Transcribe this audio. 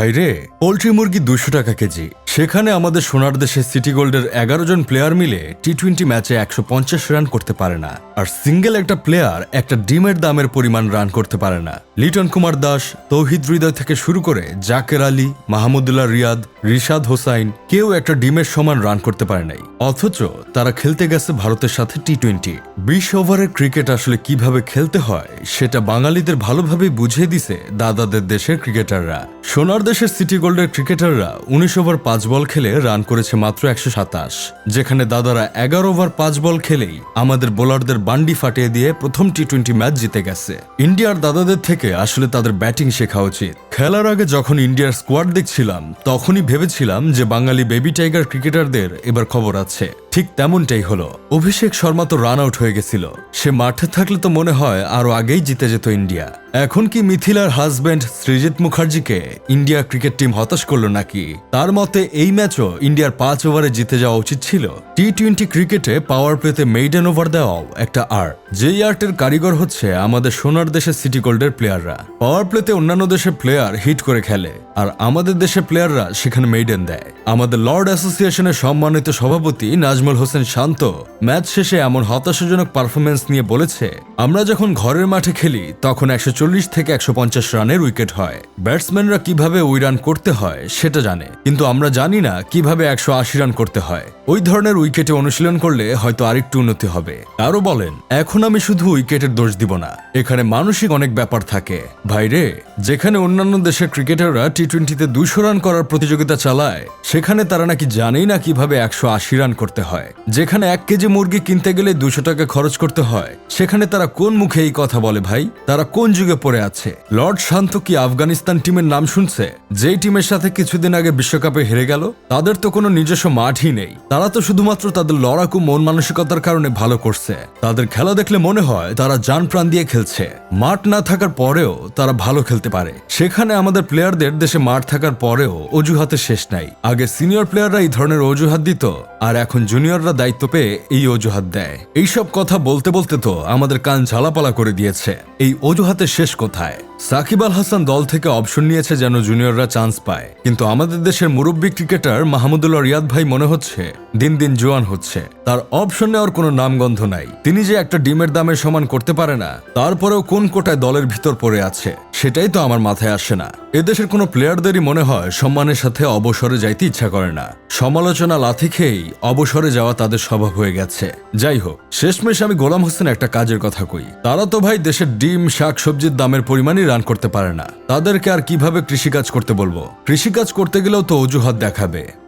ভাইরে পোলট্রি মুরগি দুশো টাকা কেজি। সেখানে আমাদের সোনার দেশে সিটি গোল্ডের এগারো জন প্লেয়ার মিলে টি টোয়েন্টি ম্যাচে একশো পঞ্চাশ রান করতে পারে না। আর সিঙ্গেল একটা প্লেয়ার একটা ডিমের দামের পরিমাণ রান করতে পারে না। লিটন কুমার দাস, তৌহিদ হৃদয় থেকে শুরু করে জাকের আলী, মাহমুদুল্লাহ রিয়াদ, রিশাদ হোসাইন কেউ একটা ডিমের সমান রান করতে পারে নাই। অথচ তারা খেলতে গেছে ভারতের সাথে টি টোয়েন্টি বিশ ওভারের ক্রিকেট আসলে কীভাবে খেলতে হয়, সেটা বাঙালিদের ভালোভাবে বুঝিয়ে দিছে দাদাদের দেশের ক্রিকেটাররা সোনার দেশের সিটি গোল্ডের ক্রিকেটাররা উনিশ ওভার পাঁচ বল খেলে রান করেছে মাত্র একশো সাতাশ, যেখানে দাদারা এগারো ওভার পাঁচ বল খেলেই আমাদের বোলারদের বান্ডি ফাটিয়ে দিয়ে প্রথম টি টোয়েন্টি ম্যাচ জিতে গেছে। ইন্ডিয়ার দাদাদের থেকে আসলে তাদের ব্যাটিং শেখা উচিত। খেলার আগে যখন ইন্ডিয়ার স্কোয়াড দেখছিলাম, তখনই ভেবেছিলাম যে বাঙালি বেবি টাইগার ক্রিকেটারদের এবার খবর আছে। ঠিক তেমনটাই হলো। অভিষেক শর্মা তো রান আউট হয়ে গেছিল। সে মাঠে থাকলে তো মনে হয় আরও আগেই জিতে যেত ইন্ডিয়া। এখন কি মিথিলার হাজবেন্ড সৃজিত মুখার্জিকে ইন্ডিয়া ক্রিকেট টিম হতাশ করল নাকি? তার মতে এই ম্যাচও ইন্ডিয়ার পাঁচ ওভারে জিতে যাওয়া উচিত ছিল। টি টোয়েন্টি ক্রিকেটে পাওয়ার প্লেতে মেইডেন ওভার দেওয়াও একটা আর্ট যেই আর্টের কারিগর হচ্ছে আমাদের সোনার দেশের সিটি গোল্ডের প্লেয়াররা পাওয়ার প্লেতে অন্যান্য দেশের প্লেয়ার হিট করে খেলে। আর আমাদের দেশে প্লেয়াররা সেখানে মেইডেন দেয়। আমাদের লর্ড অ্যাসোসিয়েশনের সম্মানিত সভাপতি নাজমুল হোসেন শান্ত ম্যাচ শেষে এমন হতাশাজনক পারফরমেন্স নিয়ে বলেছে, আমরা যখন ঘরের মাঠে খেলি, তখন একশো চল্লিশ থেকে একশো পঞ্চাশ রানের উইকেট হয়। ব্যাটসম্যানরা কীভাবে ওই রান করতে হয়, সেটা জানে। কিন্তু আমরা জানি না কীভাবে একশো আশি রান করতে হয়। ওই ধরনের উইকেটে অনুশীলন করলে হয়তো আরেকটু উন্নতি হবে। আরও বলেন, এখন আমি শুধু উইকেটের দোষ দিব না। এখানে মানসিক অনেক ব্যাপার থাকে। ভাইরে যেখানে অন্যান্য দেশের ক্রিকেটাররা টি টোয়েন্টিতে দুশো রান করার প্রতিযোগিতা চালায়, সেখানে তারা নাকি জানেই না কীভাবে একশো আশি রান করতে হয়। যেখানে এক কেজি মুরগি কিনতে গেলে দুশো টাকা খরচ করতে হয়। সেখানে তারা কোন মুখে এই কথা বলে ভাই? তারা কোন যুগে পড়ে আছে? লর্ড শান্ত কি আফগানিস্তান টিমের নাম শুনছে? যেই টিমের সাথে কিছুদিন আগে বিশ্বকাপে হেরে গেল, তাদের তো কোনো নিজস্ব মাঠই নেই। তারা তো শুধুমাত্র তাদের লড়াকু মন মানসিকতার কারণে ভালো করছে। তাদের খেলা দেখলে মনে হয় তারা যান প্রাণ দিয়ে খেলছে। মাঠ না থাকার পরেও তারা ভালো খেলতে পারে। সেখানে আমাদের প্লেয়ারদের দেশে মাঠ থাকার পরেও অজুহাতে শেষ নাই। আগে সিনিয়র প্লেয়াররা এই ধরনের অজুহাত দিত, আর এখন জুনিয়ররা দায়িত্ব পেয়ে এই অজুহাত দেয়। এইসব কথা বলতে বলতে তো আমাদের কান ঝালাপালা করে দিয়েছে। এই অজুহাতের শেষ কোথায়? সাকিব আল হাসান দল থেকে অপশন নিয়েছে যেন জুনিয়ররা চান্স পায়। কিন্তু আমাদের দেশের মুরব্বী ক্রিকেটার মাহমুদুল্লাহ রিয়াদ ভাই মনে হচ্ছে, দিন দিন জোয়ান হচ্ছে। তার অপশন নেওয়ার কোনো নামগন্ধ নাই। তিনি যে একটা ডিমের দামের সমান করতে পারে না, তারপরেও কোন কোটায় দলের ভিতর পড়ে আছে? সেটাই তো আমার মাথায় আসে না। এদেশের কোনো প্লেয়ারদেরই মনে হয় সম্মানের সাথে অবসরে যাইতে ইচ্ছা করে না। সমালোচনা লাথি খেয়েই অবসরে যাওয়া তাদের স্বভাব হয়ে গেছে। যাই হোক, শেষমেশ আমি গোলাম হোসেন একটা কাজের কথা কই। তারা তো ভাই দেশের ডিম, শাক, সবজির দামের পরিমাণই রান করতে পারে না। তাদেরকে আর কীভাবে কৃষিকাজ করতে বলব? কৃষিকাজ করতে গেলেও তো অজুহাত দেখাবে।